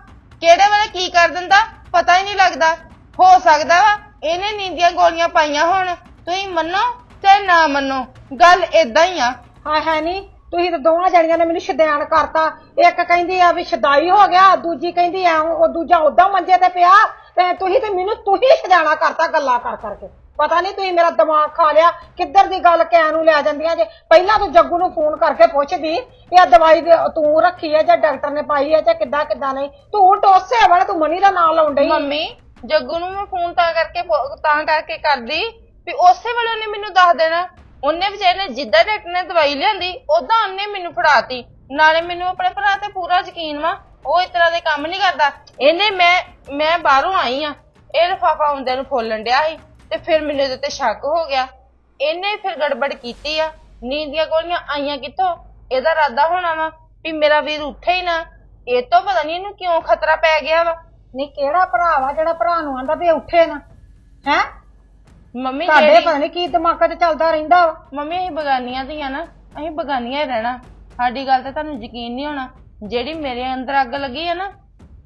ਕਿਹੜੇ ਵੇਲੇ ਕੀ ਕਰ ਦਿੰਦਾ, ਪਤਾ ਹੀ ਨਹੀਂ ਲੱਗਦਾ। ਹੋ ਸਕਦਾ ਵਾ, ਇਹਨੇ ਨੀਂਦੀਆਂ ਗੋਲੀਆਂ ਪਾਈਆਂ ਹੋਣ। ਤੁਸੀਂ ਮੰਨੋ ਚਾਹੇ ਨਾ ਮੰਨੋ, ਗੱਲ ਏਦਾਂ ਹੀ ਆ। ਹਾਂ ਹੈ ਨਹੀਂ ਤੁਸੀਂ ਤਾਂ ਦੋਵਾਂ ਜਣੀਆਂ ਨੇ ਮੈਨੂੰ ਸ਼ਦੈਣ ਕਰਤਾ। ਇੱਕ ਕਹਿੰਦੀ ਆ ਵੀ ਸ਼ਦਾਈ ਹੋ ਗਿਆ, ਦੂਜੀ ਕਹਿੰਦੀ ਆ ਉਹ ਦੂਜਾ ਉਦਾਂ ਮੰਜੇ ਤੇ ਪਿਆ। ਤੇ ਤੁਸੀਂ ਤੇ ਮੈਨੂੰ, ਤੁਸੀਂ ਸ਼ਦਾਣਾ ਕਰਤਾ ਗੱਲਾਂ ਕਰ ਕਰਕੇ। ਪਤਾ ਨਹੀਂ ਤੁਸੀਂ ਮੇਰਾ ਦਿਮਾਗ ਖਾ ਲਿਆ, ਕਿੱਧਰ ਦੀ ਗੱਲ ਕਹਿ ਨੂੰ ਲੈ ਜਾਂਦੀਆਂ ਜੇ? ਪਹਿਲਾਂ ਤੂੰ ਜੱਗੂ ਨੂੰ ਫੋਨ ਕਰਕੇ ਪੁੱਛਦੀ ਵੀ ਆ ਦਵਾਈ ਦੇ- ਤੂੰ ਰੱਖੀ ਹੈ ਜਾਂ ਡਾਕਟਰ ਨੇ ਪਾਈ ਹੈ ਜਾਂ ਕਿੱਦਾਂ ਕਿੱਦਾਂ ਨਹੀਂ? ਤੂੰ ਟੋਸੇ ਵਾਲਾ, ਤੂੰ ਮਨੀ ਦਾ ਨਾਂ ਲਾਉਣ ਡਈ। ਮੰਮੀ, ਜੱਗੂ ਨੂੰ ਮੈਂ ਫੋਨ ਤਾਂ ਕਰਕੇ ਫੋ- ਤਾਂ ਕਰਕੇ ਕਰਦੀ ਵੀ ਉਸੇ ਵੇਲੇ ਉਹਨੇ ਮੈਨੂੰ ਦੱਸ ਦੇਣਾ। ਉਹਨੇ ਵਿਚਾਰੇ ਨੇ ਜਿੱਦਾਂ ਡਾਕਟਰ ਨੇ ਦਵਾਈ ਲਿਆਂਦੀ ਉਦਾਂ ਉਹਨੇ ਮੈਨੂੰ ਫੜਾਤੀ। ਨਾਲੇ ਮੈਨੂੰ ਆਪਣੇ ਭਰਾ ਤੇ ਪੂਰਾ ਯਕੀਨ ਵਾ, ਉਹ ਇਸ ਤਰ੍ਹਾਂ ਦੇ ਕੰਮ ਨਹੀਂ ਕਰਦਾ। ਇਹਨੇ ਮੈਂ ਮੈਂ ਬਾਹਰੋਂ ਆਈ ਆ, ਇਹ ਲਿਫਾਫਾ ਹੁੰਦਿਆਂ ਨੂੰ ਫੋਲਣ ਡਿਆ ਸੀ। ਤੇ ਫਿਰ ਮੈਨੂੰ ਇਹਦੇ ਤੇ ਸ਼ੱਕ ਹੋ ਗਿਆ। ਇਹਨੇ ਫਿਰ ਗੜਬੜ ਕੀਤੀ ਆ। ਨੀਂਦ ਦੀਆਂ ਗੋਲੀਆਂ ਆਈਆਂ ਕਿੱਥੋਂ? ਇਹਦਾ ਇਰਾਦਾ ਹੋਣਾ ਵਾ ਵੀ ਮੇਰਾ ਵੀਰ ਉੱਠੇ ਹੀ ਨਾ। ਇਹ ਤੋਂ ਪਤਾ ਨਹੀਂ ਇਹਨੂੰ ਕਿਉਂ ਖਤਰਾ ਪੈ ਗਿਆ ਵਾ। ਨਹੀਂ ਕਿਹੜਾ ਭਰਾ ਵਾ ਜਿਹੜਾ ਭਰਾ ਨੂੰ ਆਂਦਾ ਵੀ ਉੱਠੇ ਨਾ? ਹੈ? ਮੰਮੀ ਜਿਹੜੀ ਪਤਾ ਨਹੀਂ ਕੀ ਦਿਮਾਗਾਂ 'ਚ ਚੱਲਦਾ ਰਹਿੰਦਾ ਵਾ। ਮੰਮੀ ਅਸੀਂ ਬਗਾਨੀਆਂ ਧੀਆਂ ਨਾ। ਅਸੀਂ ਬਗਾਨੀਆਂ ਹੀ ਰਹਿਣਾ। ਸਾਡੀ ਗੱਲ ਤੇ ਤੁਹਾਨੂੰ ਯਕੀਨ ਨਹੀਂ ਹੋਣਾ। ਜਿਹੜੀ ਮੇਰੇ ਅੰਦਰ ਅੱਗ ਲੱਗੀ ਹੈ ਨਾ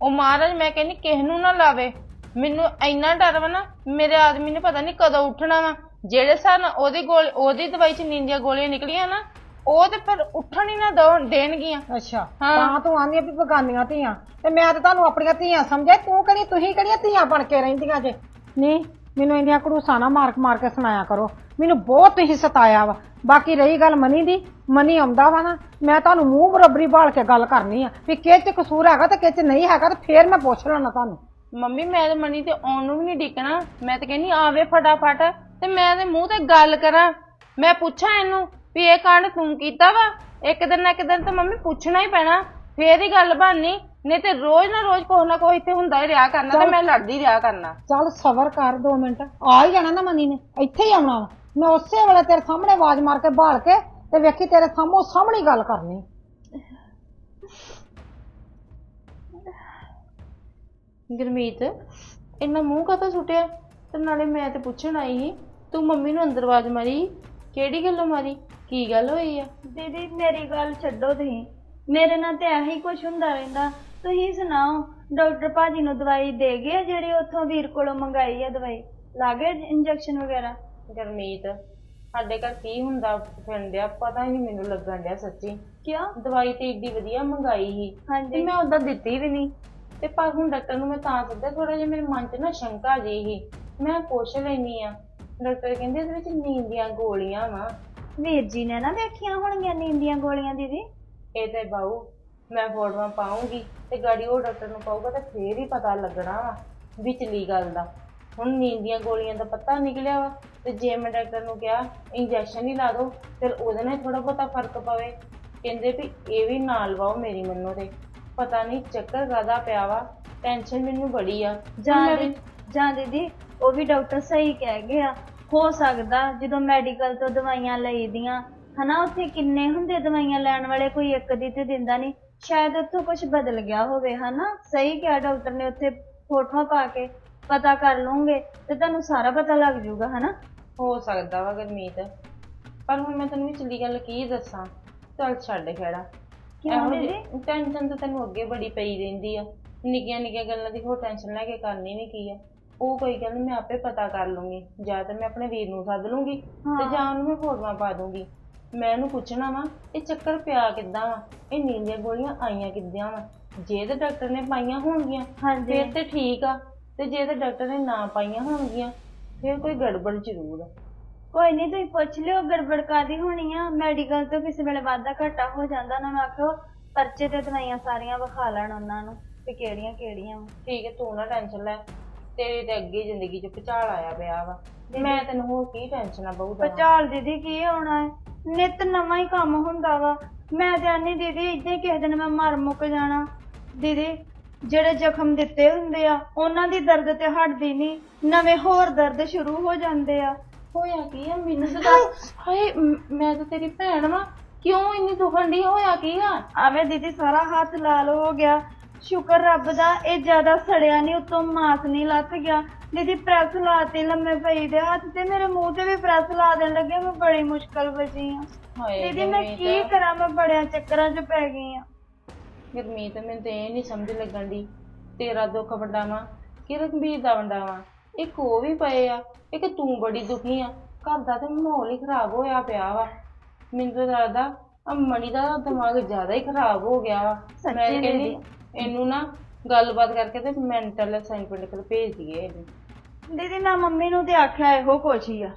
ਉਹ ਮਹਾਰਾਜ ਮੈਂ ਕਹਿੰਦੀ ਕਿਸ ਨੂੰ ਨਾ ਲਾਵੇ। ਮੈਨੂੰ ਇੰਨਾ ਡਰ ਵਾ ਨਾ ਮੇਰੇ ਆਦਮੀ ਨੇ ਪਤਾ ਨਹੀਂ ਕਦੋਂ ਉੱਠਣਾ ਵਾ। ਜਿਹੜੇ ਸਨ ਉਹਦੀ ਗੋਲੀ ਉਹਦੀ ਦਵਾਈ ਚ ਨੀਂਦ ਦੀਆਂ ਗੋਲੀਆਂ ਨਿਕਲੀਆਂ ਨਾ ਉਹ ਤੇ ਫਿਰ ਉੱਠਣ ਹੀ ਨਾ ਦੋ- ਦੇਣਗੀਆਂ। ਅੱਛਾ ਹਾਂ। ਤਾਂ ਤੂੰ ਆਂਦੀ ਵੀ ਬਗਾਨੀਆਂ ਧੀਆਂ ਤੇ ਮੈਂ ਤਾਂ ਤੁਹਾਨੂੰ ਆਪਣੀਆਂ ਧੀਆਂ ਸਮਝਿਆ ਤੂੰ ਕਿਹੜੀ ਤੁਸੀਂ ਕਿਹੜੀਆਂ ਧੀਆਂ ਬਣ ਕੇ ਰਹਿੰਦੀਆਂ ਜੇ? ਨਹੀਂ ਮੈਨੂੰ ਇੰਨੀਆਂ ਘੜੂਸਾਂ ਨਾ ਮਾਰ ਮਾਰ ਕੇ ਸੁਣਾਇਆ ਕਰੋ। ਮੈਨੂੰ ਬਹੁਤ ਤੁਸੀਂ ਸਤਾਇਆ ਵਾ। ਬਾਕੀ ਰਹੀ ਗੱਲ ਮਨੀ ਦੀ ਮਨੀ ਆਉਂਦਾ ਵਾ ਨਾ ਮੈਂ ਤੁਹਾਨੂੰ ਮੂੰਹ ਬਰਾਬਰੀ ਭਾਲ ਕੇ ਗੱਲ ਕਰਨੀ ਆ ਵੀ ਕਿਹ ਚ ਕਸੂਰ ਹੈਗਾ ਤੇ ਕਿਹ ਚ ਨਹੀਂ ਹੈਗਾ ਤੇ ਫੇਰ ਮੈਂ ਪੁੱਛ ਲੈਣਾ ਤੁਹਾਨੂੰ। ਮੰਮੀ ਮੈਂ ਤੇ ਮਨੀ ਤੇ ਆਉਣ ਨੂੰ ਵੀ ਨਹੀਂ ਡਿੱਕਣਾ। ਮੈਂ ਤੇ ਕਹਿੰਦੀ ਆਵੇ ਫਟਾਫਟ ਤੇ ਮੈਂ ਤੇ ਮੂੰਹ ਤੇ ਗੱਲ ਕਰਾਂ। ਮੈਂ ਪੁੱਛਾਂ ਇਹਨੂੰ ਵੀ ਇਹ ਕਾਂਡ ਤੂੰ ਕੀਤਾ ਵਾ? ਇੱਕ ਦਿਨ ਨਾ ਇੱਕ ਦਿਨ ਤਾਂ ਮੰਮੀ ਪੁੱਛਣਾ ਹੀ ਪੈਣਾ। ਫੇਰ ਹੀ ਗੱਲ ਬਣਨੀ ਨਹੀਂ ਤੇ ਰੋਜ਼ ਨਾ ਰੋਜ਼ ਕੋਈ ਨਾ ਕੋਈ ਇੱਥੇ ਹੁੰਦਾ ਹੀ ਰਿਹਾ ਕਰਨਾ ਤੇ ਮੈਂ ਲੜਦੀ ਰਿਹਾ ਕਰਨਾ। ਚੱਲ ਸਬਰ ਕਰ 2 ਮਿੰਟ। ਆ ਹੀ ਜਾਣਾ ਨਾ ਮਨੀ ਨੇ। ਇੱਥੇ ਹੀ ਆਉਣਾ ਵਾ। ਮੈਂ ਉਸੇ ਵੇਲੇ ਤੇਰੇ ਸਾਹਮਣੇ ਆਵਾਜ਼ ਮਾਰ ਕੇ ਭਾਲ ਕੇ ਤੇ ਵੇਖੀ ਤੇਰੇ ਸਾਹਮਣੇ ਸਾਹਮਣੇ ਗੱਲ ਕਰਨੀ। ਗੁਰਮੀਤ ਇੰਨਾ ਮੂੰਹ ਕਾਹਤੋਂ ਸੁੱਟਿਆ? ਤੇ ਨਾਲੇ ਮੈਂ ਤੇ ਪੁੱਛਣ ਆਈ ਸੀ ਤੂੰ ਮੰਮੀ ਨੂੰ ਅੰਦਰ ਆਵਾਜ਼ ਮਾਰੀ ਕਿਹੜੀ ਗੱਲੋਂ ਮਾਰੀ? ਕੀ ਗੱਲ ਹੋਈ ਆ? ਦੀਦੀ ਮੇਰੀ ਗੱਲ ਛੱਡੋ ਤੁਸੀਂ। ਮੇਰੇ ਨਾਲ ਤੇ ਇਹੀ ਕੁਝ ਹੁੰਦਾ ਰਹਿੰਦਾ। ਤੁਸੀਂ ਸੁਣਾਓ ਡਾਕਟਰ ਭਾਜੀ ਨੂੰ ਦਵਾਈ ਦੇ ਗਏ ਜਿਹੜੀ ਉੱਥੋਂ ਵੀਰ ਕੋਲੋਂ ਮੰਗਾਈ ਆ ਦਵਾਈ? ਲਾਗੇ ਇੰਜੈਕਸ਼ਨ ਵਗੈਰਾ? ਗੁਰਮੀਤ ਸਾਡੇ ਘਰ ਕੀ ਹੁੰਦਾ ਫਿਰਦਿਆ ਪਤਾ ਹੀ ਨਹੀਂ ਮੈਨੂੰ ਲੱਗਣ ਡਿਆ ਸੱਚੀ। ਕਿਉਂ? ਦਵਾਈ ਤੇ ਏਡੀ ਵਧੀਆ ਮੰਗਾਈ ਸੀ। ਤੇ ਹਾਂਜੀ ਮੈਂ ਉਦਾਂ ਦਿੱਤੀ ਵੀ ਨਹੀਂ। ਤੇ ਪਰ ਹੁਣ ਡਾਕਟਰ ਨੂੰ ਮੈਂ ਤਾਂ ਸੱਦਿਆ ਥੋੜਾ ਜਿਹਾ ਮੇਰੇ ਮਨ 'ਚ ਨਾ ਸ਼ੰਕਾ ਜਿਹੀ ਸੀ। ਮੈਂ ਪੁੱਛ ਲੈਣੀ ਆ ਡਾਕਟਰ ਕਹਿੰਦੇ ਇਹਦੇ ਵਿੱਚ ਨੀਂਦ ਦੀਆਂ ਗੋਲੀਆਂ ਵਾ। ਵੀਰ ਜੀ ਨੇ ਨਾ ਦੇਖੀਆਂ ਹੋਣਗੀਆਂ ਨੀਂਦ ਦੀਆਂ ਗੋਲੀਆਂ ਦੀਦੀ? ਇਹ ਤੇ ਬਾਊ ਮੈਂ ਫੋਟੋਆਂ ਪਾਉਂਗੀ ਤੇ ਗਾੜੀ ਉਹ ਡਾਕਟਰ ਨੂੰ ਪਾਊਗਾ ਤੇ ਫੇਰ ਹੀ ਪਤਾ ਲੱਗਣਾ ਵਾ ਵਿਚਲੀ ਗੱਲ ਦਾ। ਹੁਣ ਨੀਂਦ ਦੀਆਂ ਗੋਲੀਆਂ ਦਾ ਪਤਾ ਨਿਕਲਿਆ ਵਾ ਤੇ ਜੇ ਮੈਂ ਡਾਕਟਰ ਨੂੰ ਕਿਹਾ ਇੰਜੈਕਸ਼ਨ ਹੀ ਲਾ ਦਿਓ ਫਿਰ ਉਹਦੇ ਨਾਲ ਥੋੜਾ ਬਹੁਤਾ ਫ਼ਰਕ ਪਵੇ। ਕਹਿੰਦੇ ਵੀ ਇਹ ਵੀ ਨਾਲ ਲਵਾਓ ਮੇਰੀ ਮੰਨੋ ਤੇ। ਪਤਾ ਨਹੀਂ ਚੱਕਰ ਕਾਹਦਾ ਪਿਆ ਵਾ ਟੈਨਸ਼ਨ ਮੈਨੂੰ ਬੜੀ ਆ। ਜਾਂ ਮੈਂ ਦੀ- ਜਾਂ। ਦੀਦੀ ਉਹ ਵੀ ਡਾਕਟਰ ਸਹੀ ਕਹਿ ਗਿਆ ਹੋ ਸਕਦਾ ਜਦੋਂ ਮੈਡੀਕਲ ਤੋਂ ਦਵਾਈਆਂ ਲਈਦੀਆਂ ਹਨਾ ਉੱਥੇ ਕਿੰਨੇ ਹੁੰਦੇ ਦਵਾਈਆਂ ਲੈਣ ਵਾਲੇ ਕੋਈ ਇੱਕ ਦੀ ਤੇ ਦਿੰਦਾ ਨਹੀਂ। ਸ਼ਾਇਦ ਉੱਥੋਂ ਕੁਝ ਬਦਲ ਗਿਆ ਹੋਵੇ ਹਨਾ। ਸਹੀ ਕਿਹਾ ਡਾਕਟਰ ਨੇ ਉੱਥੇ ਫੋਟੋਆਂ ਪਾ ਕੇ ਪਤਾ ਕਰ ਲਓਗੇ ਤੇ ਤੁਹਾਨੂੰ ਸਾਰਾ ਪਤਾ ਲੱਗ ਜਾਊਗਾ ਹਨਾ। ਹੋ ਸਕਦਾ ਵਾ ਗੁਰਮੀਤ। ਪਰ ਹੁਣ ਮੈਂ ਤੈਨੂੰ ਵਿਚਲੀ ਗੱਲ ਕੀ ਦੱਸਾਂ ਚੱਲ ਛੱਡ ਖੇੜਾ। ਕਿਉਂ ਦੀਦੀ? ਟੈਨਸ਼ਨ ਤਾਂ ਤੈਨੂੰ ਅੱਗੇ ਬੜੀ ਪਈ ਰਹਿੰਦੀ ਆ। ਨਿੱਕੀਆਂ ਨਿੱਕੀਆਂ ਗੱਲਾਂ ਦੀ ਹੋਰ ਟੈਨਸ਼ਨ ਲੈ ਕੇ ਕਰਨੀ ਵੀ ਕੀ ਆ? ਉਹ ਕੋਈ ਗੱਲ ਨੀ ਮੈਂ ਆਪੇ ਪਤਾ ਕਰ ਲੂੰਗੀ। ਜਾਂ ਤਾਂ ਮੈਂ ਆਪਣੇ ਵੀਰ ਨੂੰ ਸੱਦ ਲੂੰਗੀ ਤੇ ਹਾਂ। ਜਾਂ ਉਹਨੂੰ ਮੈਂ ਫੋਟੋਆਂ ਪਾ ਦੂੰਗੀ। ਮੈਂ ਉਹਨੂੰ ਪੁੱਛਣਾ ਵਾ ਇਹ ਚੱਕਰ ਪਿਆ ਕਿੱਦਾਂ ਵਾ? ਇਹ ਨੀਂਦ ਦੀਆਂ ਗੋਲੀਆਂ ਆਈਆਂ ਕਿੱਦਾਂ ਵਾ? ਜੇ ਤੇ ਡਾਕਟਰ ਨੇ ਪਾਈਆਂ ਹੋਣਗੀਆਂ ਹਾਂਜੀ। ਫਿਰ ਤੇ ਠੀਕ ਆ। ਤੇ ਜੇ ਤੇ ਡਾਕਟਰ ਨੇ ਨਾ ਪਾਈਆਂ ਹੋਣਗੀਆਂ ਫਿਰ ਕੋਈ ਗੜਬੜ ਜ਼ਰੂਰ ਆ। ਕੋਈ ਨਹੀਂ ਤੁਸੀਂ ਪੁੱਛ ਲਿਓ ਗੜਬੜ ਕਾਦੀ ਹੋਣੀ ਆ? ਮੈਡੀਕਲ ਤੋਂ ਕਿਸੇ ਵੇਲੇ ਵਾਧਾ ਘਾਟਾ ਹੋ ਜਾਂਦਾ ਉਹਨਾਂ ਨੂੰ ਆਖੋ ਪਰਚੇ ਤੇ ਦਵਾਈਆਂ ਸਾਰੀਆਂ ਵਿਖਾ ਲੈਣ ਉਹਨਾਂ ਨੂੰ ਵੀ ਕਿਹੜੀਆਂ ਕਿਹੜੀਆਂ ਠੀਕ ਹੈ ਤੂੰ ਨਾ ਟੈਨਸ਼ਨ ਲੈ। ਤੇਰੀ ਤੇ ਅੱਗੇ ਜ਼ਿੰਦਗੀ 'ਚ ਭੁਚਾਲ ਆਇਆ ਪਿਆ ਵਾ। ਮੈਂ ਤੈਨੂੰ ਹੋਰ ਕੀ ਟੈਨਸ਼ਨ ਆ ਬਹੁਤ ਪਚਾਲ ਦੀਦੀ ਕੀ ਹੋਣਾ ਹੈ? ਨਿਤ ਨਵਾਂ ਹੀ ਕੰਮ ਹੁੰਦਾ ਵਾ। ਮੈਂ ਜਾਣੀ ਦੀਦੀ ਇੱਦਾਂ ਹੀ ਕਿਸੇ ਦਿਨ ਮੈਂ ਮਰ ਮੁੱਕ ਜਾਣਾ। ਦੀਦੀ ਜਿਹੜੇ ਜ਼ਖਮ ਦਿੱਤੇ ਹੁੰਦੇ ਆ ਉਹਨਾਂ ਦੀ ਦਰਦ ਤੇ ਹਟਦੀ ਨਹੀਂ ਨਵੇਂ ਹੋਰ ਦਰਦ ਸ਼ੁਰੂ ਹੋ ਜਾਂਦੇ ਆ। ਹੋਇਆ ਕੀ ਆ ਮੈਨੂੰ ਤਾਂ ਦੱਸ ਹਾਏ ਮ- ਮੈਂ ਤਾਂ ਤੇਰੀ ਭੈਣ ਵਾਂ। ਕਿਉਂ ਇੰਨੀ ਦੁਖਣ ਡਈ ਹੋਇਆ ਕੀ ਆ? ਆਵੇ ਦੀਦੀ ਸਾਰਾ ਹੱਥ ਲਾਲ ਹੋ ਗਿਆ। ਸ਼ੁਕਰ ਰੱਬ ਦਾ ਇਹ ਜ਼ਿਆਦਾ ਸੜਿਆ ਨਹੀਂ ਉਤੋਂ ਮਾਸ ਨਹੀਂ ਲੱਥ ਗਿਆ। ਦੀਦੀ ਪ੍ਰੈਸ ਲਾਤੀ ਲੰਮੇ ਪਈ ਦੇ ਹੱਥ ਤੇ ਮੇਰੇ ਮੂੰਹ ਤੇ ਵੀ ਪ੍ਰੈਸ ਲਾ ਦੇਣ ਲੱਗੇ ਮੈਂ ਬੜੀ ਮੁਸ਼ਕਲ ਬਚੀ ਆ। ਹਾਏ ਦੀਦੀ ਮੈਂ ਕੀ ਕਰਾਂ ਮੈਂ ਬੜਿਆਂ ਚੱਕਰਾਂ 'ਚ ਪੈ ਗਈ ਆ। ਗੁਰਮੀਤ ਮੈਨੂੰ ਤੇ ਇਹ ਨਹੀਂ ਸਮਝ ਲੱਗਣ ਦੀ। ਤੇਰਾ ਦੁੱਖ ਵੰਡਾਵਾਂ ਕਿ ਰਘਬੀਰ ਦਾ ਵੰਡਾਵਾਂ। ਇੱਕ ਉਹ ਵੀ ਪਏ ਆ ਇੱਕ ਤੂੰ ਬੜੀ ਦੁਖੀ ਆ। ਘਰ ਦਾ ਤੇ ਮਾਹੌਲ ਹੀ ਖਰਾਬ ਹੋਇਆ ਪਿਆ ਵਾ। ਮੈਨੂੰ ਤਾਂ ਲੱਗਦਾ ਆ ਮਣੀ ਦਾ ਦਿਮਾਗ ਜ਼ਿਆਦਾ ਹੀ ਖਰਾਬ ਹੋ ਗਿਆ ਵਾ। ਮੈਂ ਸੱਚੀ ਕਹਿੰਦੀ ਦੀਦੀ। ਇਹਨੂੰ ਨਾ ਗੱਲਬਾਤ ਕਰਕੇ ਤੇ ਮੈਂਟਲ ਅਸਾਈਨਮੈਂਟ ਕੋਲ ਭੇਜ ਦਈਏ ਇਹਨੂੰ। ਦੀਦੀ ਮੈਂ ਮੰਮੀ ਨੂੰ ਤੇ ਆਖਿਆ ਇਹੋ ਕੁਛ ਹੀ ਆ।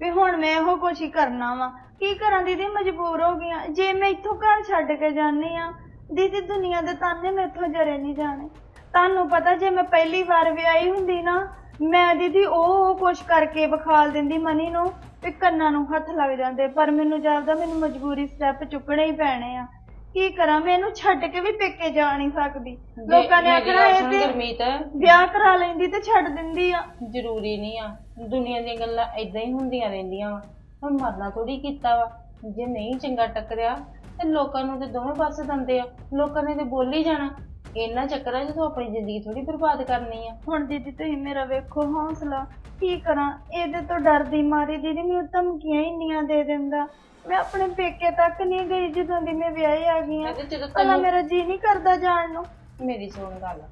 ਵੀ ਹੁਣ ਮੈਂ ਇਹੋ ਕੁਛ ਹੀ ਕਰਨਾ ਵਾ। ਕੀ ਕਰਾਂ ਦੀਦੀ? ਮਜਬੂਰ ਹੋ ਗਈਆਂ ਜੇ ਮੈਂ ਇੱਥੋਂ ਘਰ ਛੱਡ ਕੇ ਜਾਂਦੀ ਆ ਦੀਦੀ ਦੁਨੀਆ ਦੇ ਤਾਨੇ ਮੈਥੋਂ ਜਰੇ ਨਹੀਂ ਜਾਣੇ। ਤੁਹਾਨੂੰ ਪਤਾ ਜੇ ਮੈਂ ਪਹਿਲੀ ਵਾਰ ਵਿਆਹੀ ਹੁੰਦੀ ਨਾ ਮੈਂ ਦੀਦੀ ਉਹ ਕੁਛ ਕਰਕੇ ਵਿਖਾਲ ਦਿੰਦੀ ਮਨੀ ਨੂੰ ਵੀ ਕੰਨਾਂ ਨੂੰ ਹੱਥ ਲੱਗ ਜਾਂਦੇ ਪਰ ਮੈਨੂੰ ਜਾਪਦਾ ਮੈਨੂੰ ਮਜਬੂਰੀ ਸਟੈਪ ਚੁੱਕਣੇ ਹੀ ਪੈਣੇ ਆ। ਕੀ ਕਰਾਂ ਮੈਂ ਇਹਨੂੰ ਛੱਡ ਕੇ ਵੀ ਪੇਕੇ ਜਾ ਨਹੀਂ ਸਕਦੀ। ਲੋਕਾਂ ਨੇ ਆਖਣਾ ਇਹ ਤੇ ਗੁਰਮੀਤ। ਵਿਆਹ ਕਰਾ ਲੈਂਦੀ ਤੇ ਛੱਡ ਦਿੰਦੀ ਆ। ਜ਼ਰੂਰੀ ਨਹੀਂ ਆ। ਦੁਨੀਆ ਦੀਆਂ ਗੱਲਾਂ ਇਦਾਂ ਹੀ ਹੁੰਦੀਆਂ ਰਹਿੰਦੀਆਂ ਵਾ। ਹੁਣ ਮਰਨਾ ਥੋੜੀ ਕੀਤਾ ਵਾ। ਜੇ ਨਹੀਂ ਚੰਗਾ ਟੱਕਰਿਆ ਤੇ ਲੋਕਾਂ ਨੂੰ ਤੇ ਦੋਵੇਂ ਪਾਸੇ ਦੰਦੇ ਆ। ਲੋਕਾਂ ਨੇ ਤੇ ਬੋਲ ਜਾਣਾ। ਇੰਨਾ ਚੱਕਰਾਂ 'ਚ ਤੂੰ ਆਪਣੀ ਜ਼ਿੰਦਗੀ ਥੋੜੀ ਬਰਬਾਦ ਕਰਨੀ ਆ। ਹੁਣ ਦੀਦੀ ਤੁਸੀਂ ਮੇਰਾ ਵੇਖੋ ਹੌਸਲਾ। ਕੀ ਕਰਾਂ? ਇਹਦੇ ਤੋਂ ਡਰਦੀ ਮਾਰੀ ਦੀਦੀ ਮੈਨੂੰ ਧਮਕੀਆਂ ਇੰਨੀਆਂ ਦੇ ਦਿੰਦਾ। ਮੈਂ ਆਪਣੇ ਪੇਕੇ ਤੱਕ ਨਹੀਂ ਗਈ ਜਦੋਂ ਦੀ ਮੈਂ ਵਿਆਹੀ ਆ ਗਈ ਆ। ਤੇ ਜਦੋਂ ਭਲਾ ਤੈਨੂੰ ਮੇਰਾ ਜੀ ਨਹੀਂ ਕਰਦਾ ਜਾਣ ਨੂੰ। ਮੇਰੀ ਸੁਣ ਗੱਲ।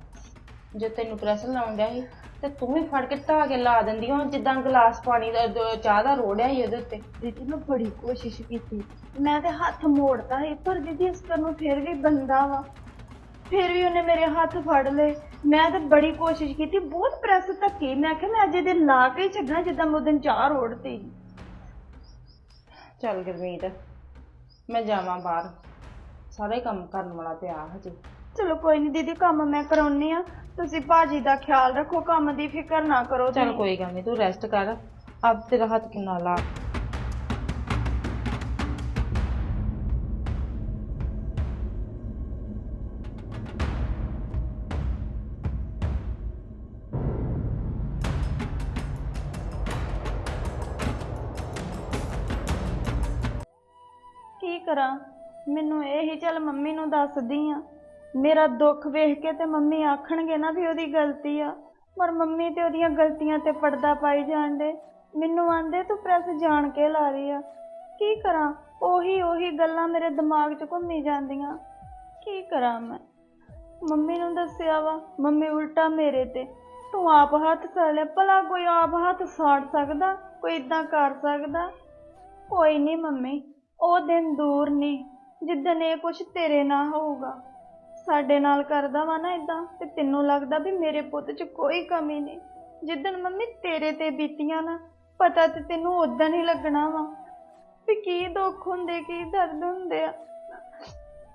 ਜੇ ਤੈਨੂੰ ਪ੍ਰੈਸ ਲਾਉਣ ਡਿਆ ਸੀ ਤੇ ਤੂੰ ਵੀ ਫੜ ਕੇ ਧਾ ਕੇ ਲਾ ਦਿੰਦੀ ਹਾਂ ਜਿੱਦਾਂ ਗਲਾਸ ਪਾਣੀ ਦਾ ਦ- ਚਾਹ ਦਾ ਰੋੜਿਆ ਸੀ ਉਹਦੇ ਉੱਤੇ। ਦੀਦੀ ਮੈਂ ਬੜੀ ਕੋਸ਼ਿਸ਼ ਕੀਤੀ। ਮੈਂ ਤੇ ਹੱਥ ਮੋੜਤਾ ਸੀ ਪਰ ਦੀਦੀ ਇਸ ਨੂੰ ਫਿਰ ਵੀ ਬੰਦਾ ਵਾ। ਫਿਰ ਵੀ ਉਹਨੇ ਮੇਰੇ ਹੱਥ ਫੜ ਲਏ। ਮੈਂ ਤੇ ਬੜੀ ਕੋਸ਼ਿਸ਼ ਕੀਤੀ ਬਹੁਤ ਪ੍ਰੈਸ ਧੱਕੀ। ਮੈਂ ਕਿਹਾ ਮੈਂ ਅੱਜ ਲਾ ਕੇ ਹੀ ਛੱਡਣਾ ਜਿੱਦਾਂ ਮੈਂ ਉਹਦਨ ਚਾਹ ਰੋੜਤੀ। ਚੱਲ ਗੁਰਮੀਤ ਮੈਂ ਜਾਵਾਂ ਬਾਹਰ। ਸਾਰੇ ਕੰਮ ਕਰਨ ਵਾਲਾ ਪਿਆ ਹਜੇ। ਚਲੋ ਕੋਈ ਨਹੀਂ ਦੀਦੀ ਕੰਮ ਮੈਂ ਕਰਾਉਣੀ ਆ। ਤੁਸੀਂ ਭਾਜੀ ਦਾ ਖਿਆਲ ਰੱਖੋ ਕੰਮ ਦੀ ਫਿਕਰ ਨਾ ਕਰੋ ਚੱਲ। ਕੋਈ ਗੱਲ ਨਹੀਂ ਤੂੰ ਰੈਸਟ ਕਰ। ਅਬ ਤੇਰਾ ਹੱਥ ਕਿੰਨਾ ਲਾ। ਕਰਾਂ। ਮੈਨੂੰ ਇਹ ਹੀ ਚੱਲ ਮੰਮੀ ਨੂੰ ਦੱਸਦੀ ਆ। ਮੇਰਾ ਦੁੱਖ ਵੇਖ ਕੇ ਤੇ ਮੰਮੀ ਆਖਣਗੇ ਨਾ ਵੀ ਉਹਦੀ ਗਲਤੀ ਆ। ਪਰ ਮੰਮੀ ਤੇ ਉਹਦੀਆਂ ਗਲਤੀਆਂ ਤੇ ਪਰਦਾ ਪਾਈ ਜਾਂਦੇ ਮੈਨੂੰ ਆਂਦੇ ਤੂੰ ਪ੍ਰੈਸ ਜਾਣ ਕੇ ਲਾ ਰਹੀ ਆ। ਕੀ ਕਰਾਂ? ਉਹੀ ਉਹੀ ਗੱਲਾਂ ਮੇਰੇ ਦਿਮਾਗ 'ਚ ਘੁੰਮੀ ਜਾਂਦੀਆਂ। ਕੀ ਕਰਾਂ ਮੈਂ? ਮੰਮੀ ਨੂੰ ਦੱਸਿਆ ਵਾ, ਮੰਮੀ ਉਲਟਾ ਮੇਰੇ ਤੇ। ਤੂੰ ਆਪ ਹੱਥ ਸਾੜ ਲਿਆ। ਭਲਾ ਕੋਈ ਆਪ ਹੱਥ ਸਾੜ ਸਕਦਾ? ਕੋਈ ਇਦਾਂ ਕਰ ਸਕਦਾ? ਕੋਈ ਨਹੀਂ ਮੰਮੀ। ਉਹ ਦਿਨ ਦੂਰ ਨਹੀਂ ਜਿੱਦਣ ਇਹ ਕੁਛ ਤੇਰੇ ਨਾਲ ਹੋਊਗਾ। ਸਾਡੇ ਨਾਲ ਕਰਦਾ ਵਾ ਨਾ ਇਦਾਂ ਤੇ ਤੈਨੂੰ ਲੱਗਦਾ ਵੀ ਮੇਰੇ ਪੁੱਤ 'ਚ ਕੋਈ ਕਮੀ ਨਹੀਂ ਜਿੱਦਣ ਮੰਮੀ ਤੇਰੇ ਤੇ ਬੀਤੀਆਂ ਨਾ, ਪਤਾ ਤੇ ਤੈਨੂੰ ਉਦੋਂ ਹੀ ਲੱਗਣਾ ਵਾ ਵੀ ਕੀ ਦੁੱਖ ਹੁੰਦੇ, ਕੀ ਦਰਦ ਹੁੰਦੇ ਆ।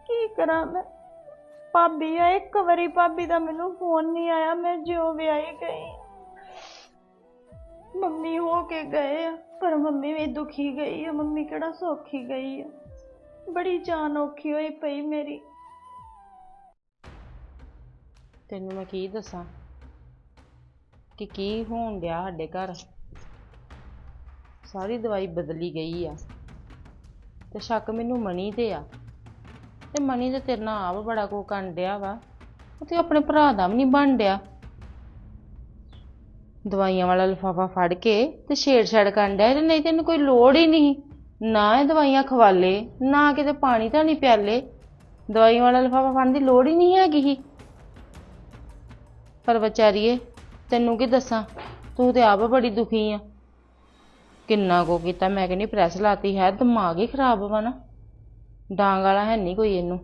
ਕੀ ਕਰਾਂ ਮੈਂ? ਭਾਬੀ ਆ, ਇੱਕ ਵਾਰੀ ਭਾਬੀ ਦਾ ਮੈਨੂੰ ਫੋਨ ਨਹੀਂ ਆਇਆ, ਮੈਂ ਜਿਉਂ ਵਿਆਹੀ ਗਈ। ਕੇ ਗਏ ਆ, ਪਰ ਮੰਮੀ ਵੀ ਦੁਖੀ ਗਈ ਆ, ਮੰਮੀ ਕਿਹੜਾ ਸੌਖੀ ਗਈ ਆ। ਬੜੀ ਜਾਨ ਔਖੀ ਹੋਈ ਪਈ ਮੇਰੀ। ਤੈਨੂੰ ਮੈਂ ਕੀ ਦੱਸਾਂ? ਕਿ ਕੀ ਹੋਣ ਡਿਆ ਸਾਡੇ ਘਰ? ਸਾਰੀ ਦਵਾਈ ਬਦਲੀ ਗਈ ਆ। ਤੇ ਸ਼ੱਕ ਮੈਨੂੰ ਮਣੀ ਤੇ ਆ। ਤੇ ਮਣੀ ਦੇ ਤੇਰੇ ਨਾਲ ਆਪ ਬੜਾ ਕੋ ਕਰਨ ਡਿਆ ਵਾ। ਉਹ ਤੇ ਆਪਣੇ ਭਰਾ ਦਾ ਵੀ ਨਹੀਂ ਬਣ ਡਿਆ। ਦਵਾਈਆਂ ਵਾਲਾ ਲਿਫਾਫਾ ਫੜ ਕੇ ਤੇ ਛੇੜਛਾੜ ਕਰਨ ਡਿਆ ਤੇ ਨਹੀਂ ਤੈਨੂੰ ਕੋਈ ਲੋੜ ਹੀ ਨਹੀਂ। ਨਾ ਇਹ ਦਵਾਈਆਂ ਖਵਾਲੇ, ਨਾ ਕਿਤੇ ਪਾਣੀ ਤਾਂ ਨਹੀਂ ਪਿਆਲੇ। ਦਵਾਈਆਂ ਵਾਲਾ ਲਿਫਾਫਾ ਫੜਨ ਦੀ ਲੋੜ ਹੀ ਨਹੀਂ ਹੈਗੀ ਹੀ ਪਰ ਵਿਚਾਰੀਏ, ਤੈਨੂੰ ਕੀ ਦੱਸਾਂ? ਤੂੰ ਤੇ ਆਪ ਬੜੀ ਦੁਖੀ ਆ। ਕਿੰਨਾ ਕੋ ਕੀਤਾ, ਮੈਂ ਕਹਿੰਦੀ ਪ੍ਰੈਸ ਲਾਤੀ ਹੈ, ਦਿਮਾਗ ਹੀ ਖਰਾਬ ਵਾ ਨਾ। ਡਾਂਗ ਵਾਲਾ ਹੈ ਨਹੀਂ ਕੋਈ ਇਹਨੂੰ।